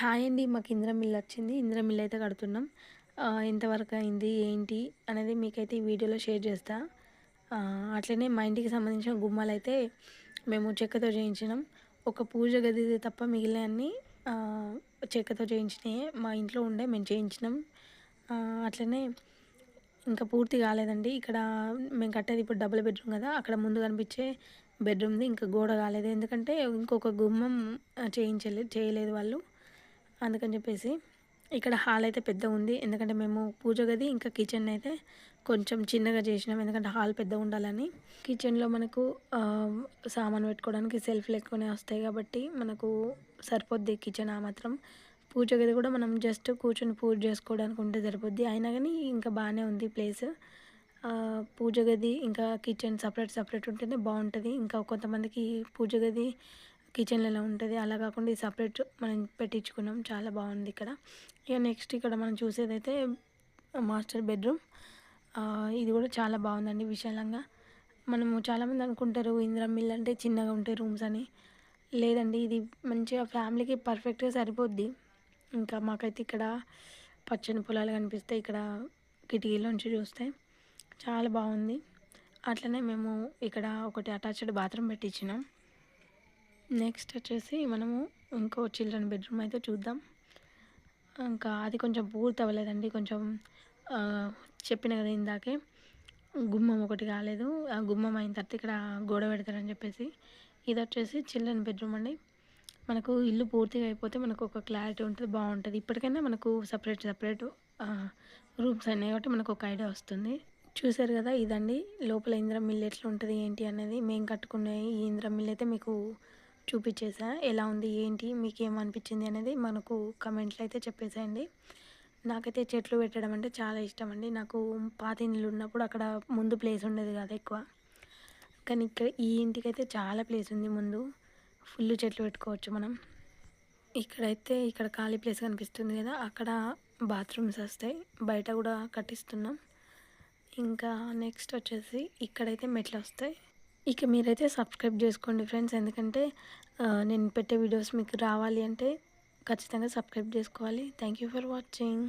Hi అండి. మాకు ఇంద్రం mill వచ్చింది. ఇంద్రమిల్ అయితే కడుతున్నాం. ఎంతవరకు అయింది? ఏంటి? అనేది మీకైతే ఈ వీడియోలో షేర్ చేస్తా. అట్లనే మా ఇంటికి సంబంధించిన గుమ్మాలు అయితే మేము చెక్కతో చేయించినాం. ఒక పూజ గది తప్ప మిగిలినవన్నీ చెక్కతో చేయించినాయి. మా ఇంట్లో ఉండే మేము చేయించినాం. అట్లనే ఇంకా పూర్తి కాలేదండి. ఇక్కడ మేము కట్టేది ఇప్పుడు డబుల్ బెడ్రూమ్ కదా. అక్కడ ముందు కనిపించే బెడ్రూమ్ది ఇంకా గోడ కాలేదు. ఎందుకంటే ఇంకొక గుమ్మం చేయించలేదు చేయలేదు వాళ్ళు. అందుకని చెప్పేసి ఇక్కడ హాల్ అయితే పెద్ద ఉంది. ఎందుకంటే మేము పూజ గది ఇంకా కిచెన్ అయితే కొంచెం చిన్నగా చేసినాం. ఎందుకంటే హాల్ పెద్ద ఉండాలని. కిచెన్లో మనకు సామాన్ పెట్టుకోవడానికి సెల్ఫ్లు ఎక్కువనే వస్తాయి కాబట్టి మనకు సరిపోద్ది కిచెన్ ఆ మాత్రం. పూజ గది కూడా మనం జస్ట్ కూర్చొని పూజ చేసుకోవడానికి ఉంటే సరిపోద్ది. అయినా కానీ ఇంకా బాగానే ఉంది ప్లేస్ పూజ గది ఇంకా కిచెన్ సపరేట్ సపరేట్ ఉంటేనే బాగుంటుంది. ఇంకా కొంతమందికి పూజ గది కిచెన్లో ఎలా ఉంటుంది అలా కాకుండా ఇది సపరేట్ మనం పెట్టించుకున్నాం. చాలా బాగుంది ఇక్కడ. ఇక నెక్స్ట్ ఇక్కడ మనం చూసేదైతే మాస్టర్ బెడ్రూమ్ ఇది కూడా చాలా బాగుందండి విశాలంగా. మనము చాలామంది అనుకుంటారు ఇందిరా మిల్ అంటే చిన్నగా ఉంటాయి రూమ్స్ అని. లేదండి ఇది మంచిగా ఫ్యామిలీకి పర్ఫెక్ట్గా సరిపోద్ది. ఇంకా మాకైతే ఇక్కడ పచ్చని పొలాలు కనిపిస్తాయి ఇక్కడ కిటికీలోంచి చూస్తే. చాలా బాగుంది. అట్లనే మేము ఇక్కడ ఒకటి అటాచ్డ్ బాత్రూమ్ పెట్టించినాం. నెక్స్ట్ వచ్చేసి మనము ఇంకో చిల్డ్రన్ బెడ్రూమ్ అయితే చూద్దాం. ఇంకా అది కొంచెం పూర్తి అవ్వలేదండి కొంచెం చెప్పిన కదా ఇందాకే. గుమ్మం ఒకటి కాలేదు. ఆ గుమ్మం అయిన తర్వాత ఇక్కడ గోడ పెడతారని చెప్పేసి. ఇది వచ్చేసి చిల్డ్రన్ బెడ్రూమ్ అండి. మనకు ఇల్లు పూర్తిగా అయిపోతే మనకు ఒక క్లారిటీ ఉంటుంది బాగుంటుంది. ఇప్పటికైనా మనకు సపరేట్ సపరేట్ రూమ్స్ అయినాయి కాబట్టి మనకు ఒక ఐడియా వస్తుంది. చూసారు కదా ఇదండి. లోపల ఇంద్రం మిల్ ఎట్లా ఉంటుంది ఏంటి అనేది. మేము కట్టుకునే ఈ ఇంద్రం మిల్ అయితే మీకు చూపించేసా ఎలా ఉంది ఏంటి మీకు ఏమనిపించింది అనేది మనకు కమెంట్లో అయితే చెప్పేసేయండి. నాకైతే చెట్లు పెట్టడం అంటే చాలా ఇష్టం అండి నాకు పాత ఇల్లు ఉన్నప్పుడు అక్కడ ముందు ప్లేస్ ఉండేది కదా ఎక్కువ. కానీ ఇక్కడ ఈ ఇంటికైతే చాలా ప్లేస్ ఉంది ముందు. ఫుల్ చెట్లు పెట్టుకోవచ్చు మనం. ఇక్కడైతే ఇక్కడ ఖాళీ ప్లేస్ కనిపిస్తుంది కదా అక్కడ బాత్రూమ్స్ వస్తాయి. బయట కూడా కట్టిస్తున్నాం. ఇంకా నెక్స్ట్ వచ్చేసి ఇక్కడైతే మెట్లు వస్తాయి. ఇక మీరైతే సబ్స్క్రైబ్ చేసుకోండి ఫ్రెండ్స్. ఎందుకంటే నేను పెట్టే వీడియోస్ మీకు రావాలి అంటే ఖచ్చితంగా సబ్స్క్రైబ్ చేసుకోవాలి. Thank you for watching